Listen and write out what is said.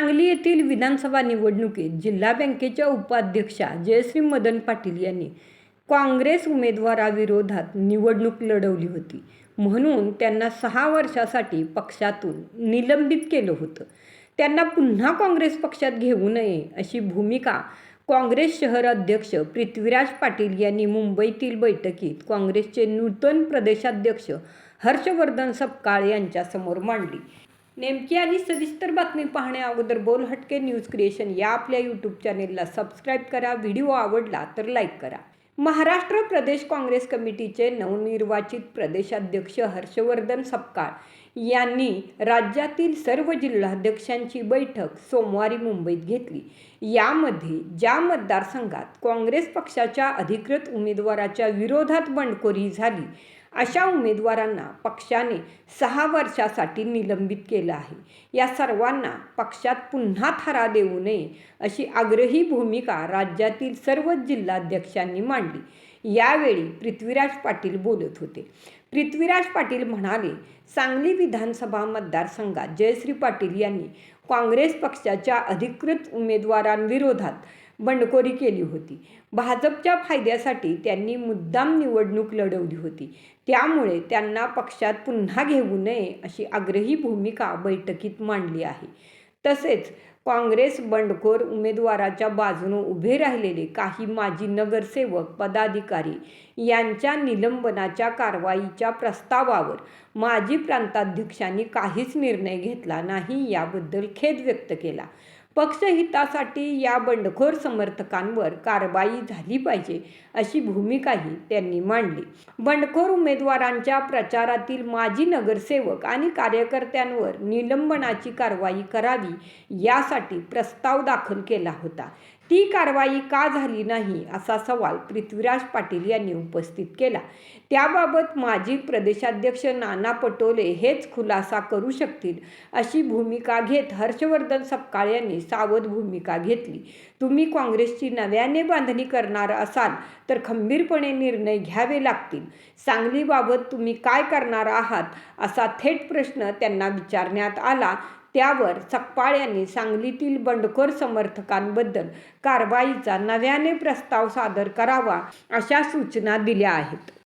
सांगली येथील विधानसभा निवडणुकीत जिल्हा बँकेच्या उपाध्यक्षा जयश्री मदन पाटील यांनी काँग्रेस उमेदवाराविरोधात निवडणूक लढवली होती. म्हणून त्यांना सहा वर्षासाठी पक्षातून निलंबित केलं होतं. त्यांना पुन्हा काँग्रेस पक्षात घेऊ नये अशी भूमिका काँग्रेस शहर अध्यक्ष पृथ्वीराज पाटील यांनी मुंबईतील बैठकीत काँग्रेसचे नूतन प्रदेशाध्यक्ष हर्षवर्धन सपकाळ यांच्यासमोर मांडली. नेमकी आणि सविस्तर बातमी पाहण्या अगोदर बोल हटके न्यूज क्रिएशन या आपल्या यूट्यूब चॅनेलला सबस्क्राईब करा व्हिडिओ आवडला तर लाईक करा. महाराष्ट्र प्रदेश काँग्रेस कमिटीचे नवनिर्वाचित प्रदेशाध्यक्ष हर्षवर्धन सपकाळ यांनी राज्यातील सर्व जिल्हाध्यक्षांची बैठक सोमवारी मुंबईत घेतली. यामध्ये ज्या मतदारसंघात काँग्रेस पक्षाच्या अधिकृत उमेदवाराच्या विरोधात बंडखोरी झाली अशा उमेदवारांना पक्षाने सहा वर्षासाठी निलंबित केलं आहे. या सर्वांना पक्षात पुन्हा थरा देऊ नये अशी आग्रही भूमिका राज्यातील सर्व जिल्हाध्यक्षांनी मांडली. यावेळी पृथ्वीराज पाटील बोलत होते. पृथ्वीराज पाटील म्हणाले सांगली विधानसभा मतदारसंघात जयश्री पाटील यांनी काँग्रेस पक्षाच्या अधिकृत उमेदवारांविरोधात बंडखोरी केली होती. भाजपच्या फायद्यासाठी त्यांनी मुद्दाम निवडणूक लढवली होती. त्यामुळे त्यांना पक्षात पुन्हा घेऊ नये अशी आग्रही भूमिका बैठकीत मांडली आहे. तसेच काँग्रेस बंडखोर उमेदवाराच्या बाजूने उभे राहिलेले काही माजी नगरसेवक पदाधिकारी यांच्या निलंबनाच्या कारवाईच्या प्रस्तावावर माजी प्रांताध्यक्षांनी काहीच निर्णय घेतला नाही याबद्दल खेद व्यक्त केला. पक्षहितासाठी या बंडखोर समर्थकांवर कारवाई झाली पाहिजे अशी भूमिकाही त्यांनी मांडली. बंडखोर उमेदवारांच्या प्रचारातील माजी नगरसेवक आणि कार्यकर्त्यांवर निलंबनाची कारवाई करावी यासाठी प्रस्ताव दाखल केला होता. ती कारवाई का झाली नाही असा सवाल पृथ्वीराज पाटील यांनी उपस्थित केला. त्याबाबत माजी प्रदेशाध्यक्ष नाना पटोले हेच खुलासा करू शकतील अशी भूमिका घेत हर्षवर्धन सपकाळ यांनी सावध भूमिका घेतली. तुम्ही काँग्रेसची नव्याने बांधणी करणार असाल तर खंबीरपणे निर्णय घ्यावे लागतील. सांगलीबाबत तुम्ही काय करणार आहात असा थेट प्रश्न त्यांना विचारण्यात आला. त्यावर सकपाळ यांनी सांगलीतील बंडखोर समर्थकांबद्दल कारवाईचा नव्याने प्रस्ताव सादर करावा अशा सूचना दिल्या आहेत.